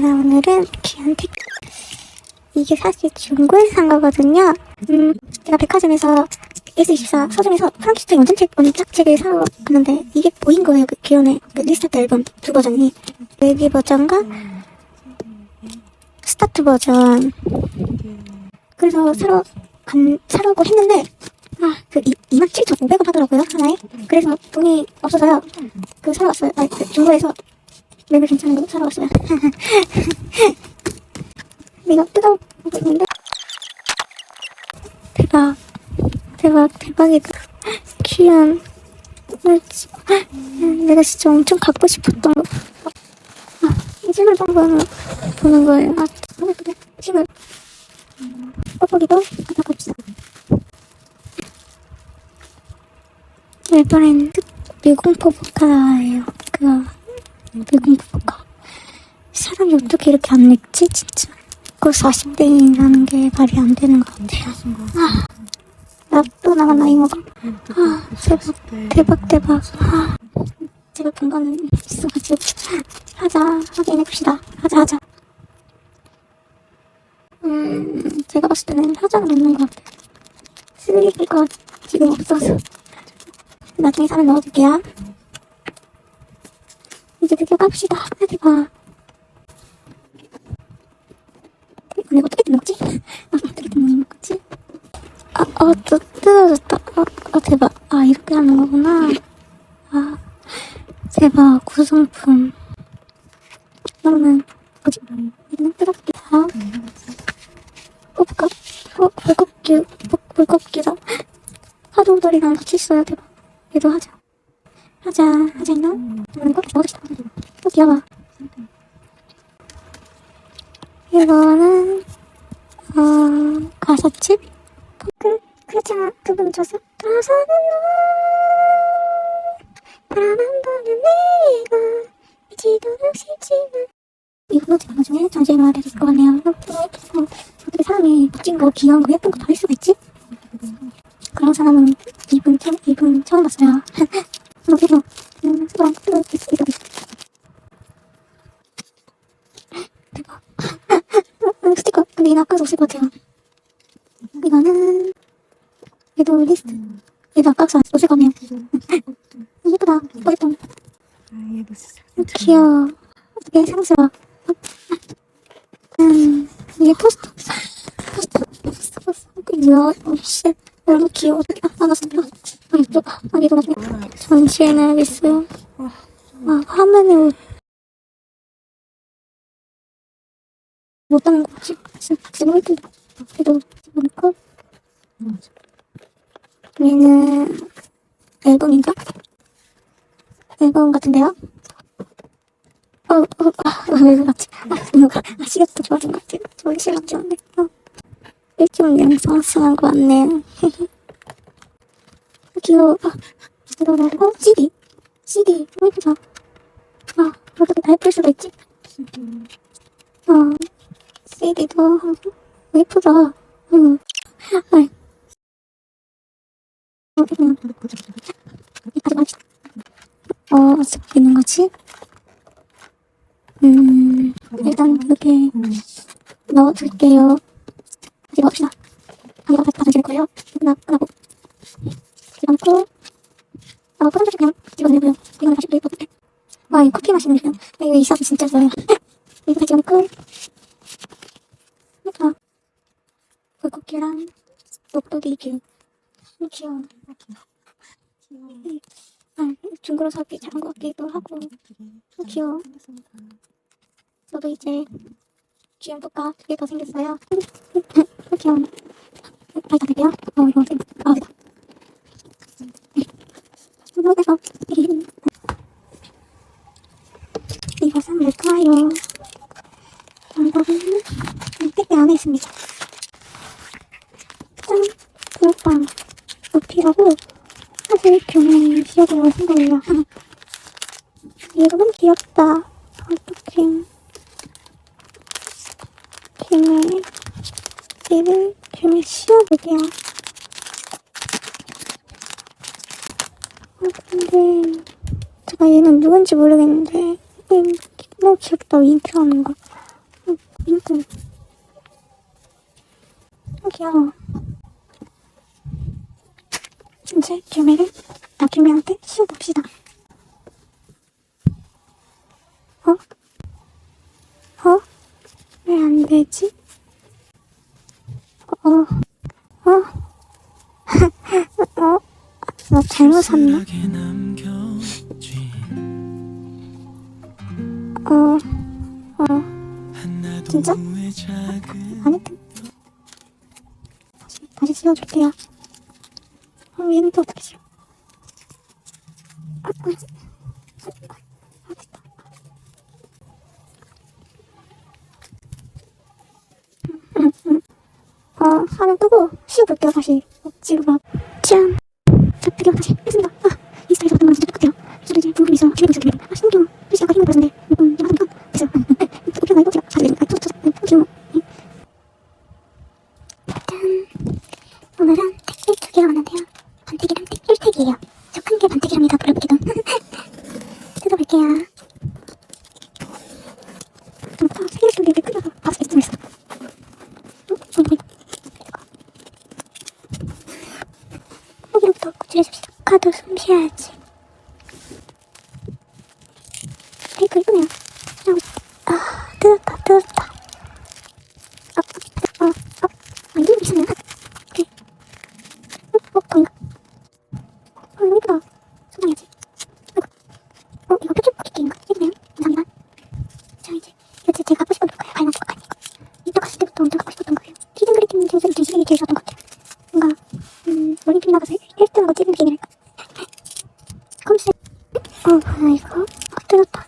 제가 오늘은 귀한테 이게 사실 중고에서 산 거거든요. 음, 제가 백화점에서 S24 서점에서 프랑키스타인 원전책 원작책을 사러 갔는데 이게 보인 거예요. 그 기존에 그 리스타트 앨범 두 버전이 레디 버전과 스타트 버전. 그래서 사러 간 사려고 했는데 아 그 27,500원 하더라고요 하나에. 그래서 돈이 없어서요. 그 사러 왔어요. 아, 그 중고에서 매물 괜찮은 거 사러 왔어요. 내가 뜯어보고 있는데. 대박. 대박. 대박이다. 귀한. 내가 진짜 엄청 갖고 싶었던 거. 아, 이 집을 한번 보는 거예요. 아 너무 예쁘네 집을 뻐벅이도 갖다 봅시다. 엘버랜드 미공포 보카예요. 그거 미공포 보카 사람이 어떻게 이렇게 안 늙지? 진짜. 그 40대라는 게 말이 안 되는 것 같아요. 아, 나또 나갔나 이모가 아 대박 대박 대박. 아, 제가 본 거는 있어가지고. 하자 확인해봅시다. 하자 하자. 음 제가 봤을 때는 하자가 없는 것 같아요. 쓰레기가 지금 없어서. 나중에 사면 넣어둘게요 이제 드디어 갑시다 대박 이거 어떻게 뜯는 거지? 아, 어떻게 뜯는 거지? 아, 어, 또 뜯어졌다. 아, 아, 대박. 아, 이렇게 하는 거구나. 아, 대박. 구성품. 그러면, 뭐지? 이거는 뜯어볼게요. 어, 볼까? 어, 물컵기, 물- 물컵기다. 화돌돌이랑 같이 있어요. 대박. 하자. 하자, 있나? 이거 먹읍시다. 또 귀여워. 이거는 어 가사집 그 그렇잖아 그분 줬어 가사는 너 바라만 보는 내가 미치도록 싫지만 이거 제가 나중에 전시회가 될것 같네요 어, 어떻게 사람이 멋진 거 귀여운 거 예쁜 거 다 할 수가 있지? 그런 사람은 이분 이분 처음 봤어요 음, 대박 음, 스티커. 근데 이거 아까도 없을 것 같아요. 이거는, 얘도 리스트. 얘도 아까 없을 것 같네요. 예쁘다. 예뻐, 예뻐. 아. 귀여워. 어떻게 사랑스러워. 음, 이게 포스터. 포스터, 포스터, 포스터. 이게 뭐야? 어, 씨. 너무 귀여워. 아, 나 진짜. 아, 예뻐. 아, 얘도 나중에 전시해 놔야겠어요. 아, 화면에 옷. 못하는 거 같지? 진짜 너무 예쁜다. 그래도 집어넣고. 얘는 앨범인가? 앨범 같은데요? 어, 어, 아, 왜 그러지? 아, 뭔가, 아, 시력도 좋아진 것 같아요. 저기 시력 좋은데. 어. 일종 영상성한 거 같네요. 귀여워. 아, 이거 말고, CD. CD. 너무 예쁘다. 아, 어떻게 다 예쁠 수가 있지? 어, CD도 한번 예쁘다. 응. 아이. 어, 그냥. 어, 어떻게 있는 거지? 음, 일단 이렇게 넣어둘게요. 가지고 갑시다. 한번 다시 받아줄 거예요. 끝나, 끝나고. 집어넣고, 아, 포장지 그냥 집어넣고요. 이거는 다시 또 예쁘던데. 와, 이 커피 마시는 그냥, 이거 있어서 진짜 좋아요. 이거 다 집어넣고, 예뻐. 불꽃기랑 녹두기 길. 너무 귀여워. 아, 중고로 사기 잘한 것 같기도 하고. 너무 귀여워. 저도 이제 귀여운 꽃가 두개 더 생겼어요. 너무 귀여워. 다시 닫을게요. 어, 이거 생 아, 됐다. 이것은 뭘까요? 이거는 택배 안에 있습니다. 짠! 붕어빵. 루피라고 사실 산 거예요. 이거 너무 귀엽다. 어떡해. 교내, 얘를 교내 씌워볼게요. 근데, 제가 얘는 누군지 모르겠는데, 얘 너무 귀엽다. 윙크 하는 거. 민트. 어, 귀여워. 이제 규미를 나규미한테 씌워봅시다. 어? 어? 왜 안 되지? 어? 어? 어? 나 잘못 샀나? 어? 어? 진짜? 작은 아니, 다시, 다시 씌워줄게요. 어, 얘는 또 어떻게 씌워? 아, 아, 아, 아, 됐다. 음, 음, 음. 어, 화면 끄고 씌워볼게요, 다시. 억지로 막. 짠! 자, 드디어 다시 했습니다. 아, 인스타에서 봤던 건 진짜 똑같아요. 저도 이제 궁금이 있어. 기분이 있어, 기분이. 아, 신경. 글씨 아까 힘을 받았는데, 음, 이거 하니까 됐어요. 음, 음, 음. 이거 제가 사드리는 아, 터져, 터져. 음, 귀여워. 음. 짠. 오늘은 택배 두 개가 왔는데요. 반택이랑 택일택이에요. 저큰게 반택이랍니다. 불러보기도. 뜯어볼게요. 좀 더, 세개 왜 크다고 봤을 때 있어. 어? 어, 이거. 여기로부터 구출해줍시다. 숨쉬어야지. 테이프 이쁘네요. 아, 뜯었다, 뜯었다. 어, 어, 어, 어, 아, 이거 있었네요. 오케이. 어, 어, 거인가? 어, 너무 예쁘다. 소장해야지. 아이고. 어, 이거 표준 버킷게임인가? 예쁘네요. 감사합니다. 자, 이제, 이거 제- 제가 갖고 싶었던 거예요. 발만 거 아니고. 이때 갔을 때부터 엄청 갖고 싶었던 거예요. 히든 그리팅 되게 되게 되게 좋았던 것 같아요. 뭔가, 음, 올림픽 나가서 1등하고 찍은 비행이랄까? 컨셉. 어, 뭐야, 이거? 아, 뜯었다.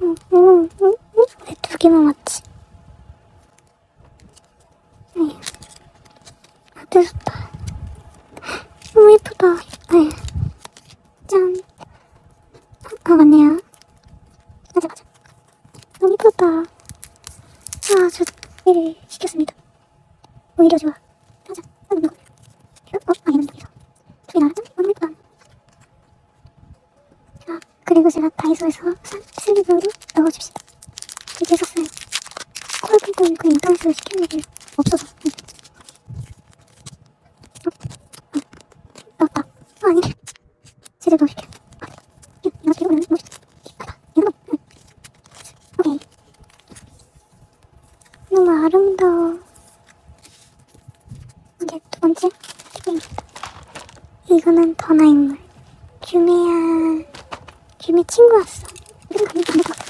어, 어, 어, 어? 왜 두 개만 왔지? 네. 아, 뜯었다. 너무 예쁘다. 네. 짠. 아, 맞네요. 맞아, 맞아. 너무 예쁘다. 아, 저, 를 시켰습니다. 오히려 좋아. 맞아. 아, 이거. 어, 아, 이건 여기서. 나왔죠? 너무 예쁘다. 자, 그리고 제가 다이소에서 산 슬리브로 넣어줍시다. 이제 샀어요. 콜빈도 이거 인터넷으로 시켰는데 없어서. 응. 어? 어? 나왔다. 아, 아니네. 제대로. 아, 이거, 이거, 이거, 이거, 응. 오케이. 너무 아름다워. 이제 두 번째 튀김입니다. 이거는 더나 인물. 규미야. 규미 친구 왔어. 이름 가면 안될것 같아.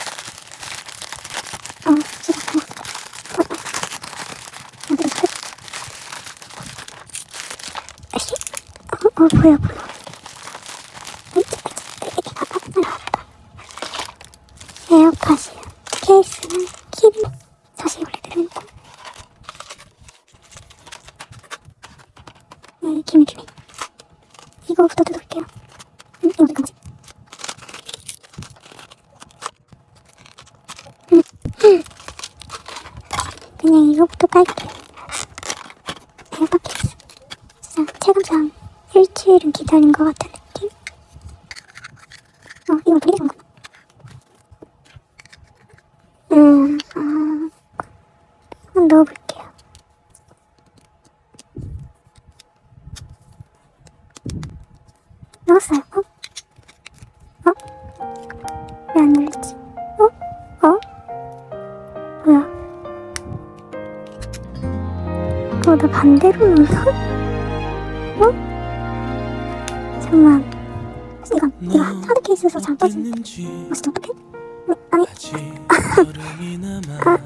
어, 진짜 고맙다. 어, 어. 안 돼, 끝. 아씨? 어, 어, 보여, 보여. 음, 아, 아, 아, 아. 에어팟이요. 케이스는 키비. 다시 올려드립니다. 네, 기미, 기미. 이거부터 뜯어볼게요. 음, 이거 어디까지? 음, 음. 그냥 이거부터 깔게요. 에어팟 케이스. 진짜 체감상 일주일은 기 다린 것 같은 느낌? 어, 이거 분리된 거. 음, 아, 한번 넣어볼게요. 넣었어요. 어? 어? 왜 안 열리지? 어? 어? 뭐야? 어, 나 반대로? 어? 잠깐만. 이건, 이거 하드 케이스에서 잘 빠진. 어, 진짜 어떡해? 어, 아니, 아직 걸음이 남아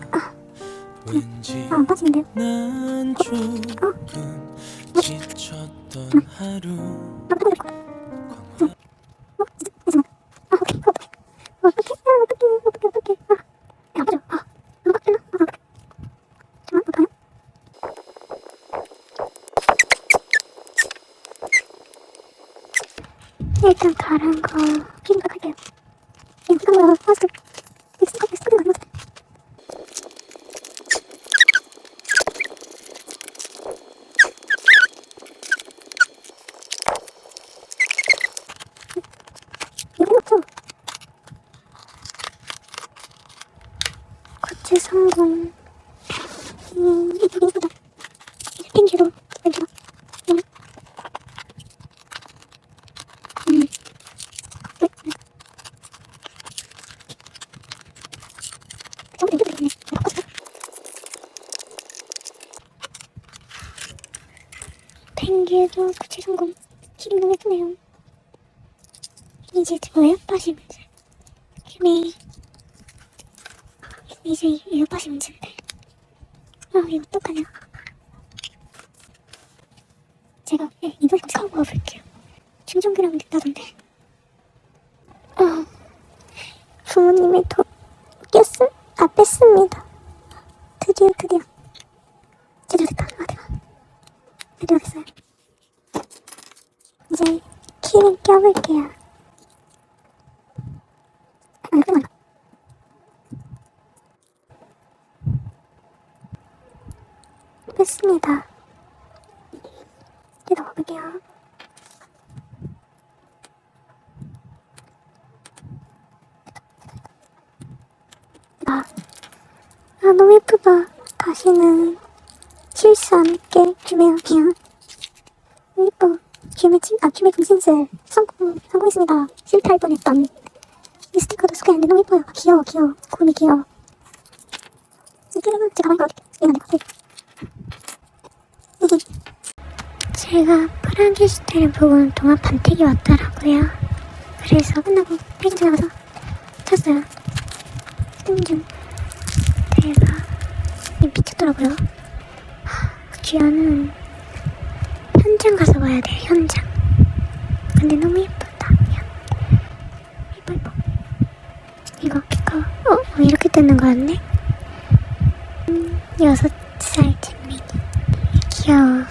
왠지 아, 안 빠지는데요? 안 빠질 것 같아. 어? 진짜, 잠깐만. 아, 오케이. 어떡해. 어떡해. 아, 어떡해. 어떡해. 어떡해. 아, 야, 안 빠져. 아, 이거 빡치나? 아, 어떡해. 잠깐만, 어떡하냐? 일단 다른 거 생각할게요. 이거 생각보다 파스트. 이거 생각보다 스크린 안 맞아. 이거 맞죠? 퀴즈 성공. 음, 이쁘긴 이쁘다. 이제 펭귄도 왼쪽. 음. 음. 음. 좀 이쁘네. 바꿨어. 펭귄도 퀴즈 성공. 키링 너무 예쁘네요. 이제 뭐예요? 빠시 문제. 휴메. 이제 이거 빠시 문제인데. 아, 이거 어떡하냐. 제가 예, 이번 처음 먹어볼게요. 충전기라면 된다던데. 아, 부모님의 돈 꼈음? 아, 뺐습니다. 드디어, 드디어. 드디어 됐다. 아, 대박. 드디어 됐어요. 이제 키를 껴볼게요. 아. 뺐습니다. 이제 넣어볼게요. 아, 아 너무 예쁘다. 다시는 실수 않게 규매하며 예뻐. 규매 친, 아 규매 금신슬 성공 성공했습니다. 실패할 뻔했던 이 스티커도 소개하는데 너무 예뻐요. 아, 귀여워 귀여워. 곰이 귀여워. 이거는 제가 넣을게. 이건 내가 쓸게. 이게 제가 프랑켄슈타인을 보고 온 동안 반택이 왔더라고요. 그래서 끝나고 편의점 지나가서 샀어요. 뜬좀 대박. 이 미쳤더라고요. 하, 귀여는 가서 봐야 돼요, 현장. 근데 너무 예쁘다. 현. 예뻐, 예뻐. 이거, 이거, 어, 어, 이렇게 뜨는 거였네? 음, 여섯 살 잼민이. 귀여워.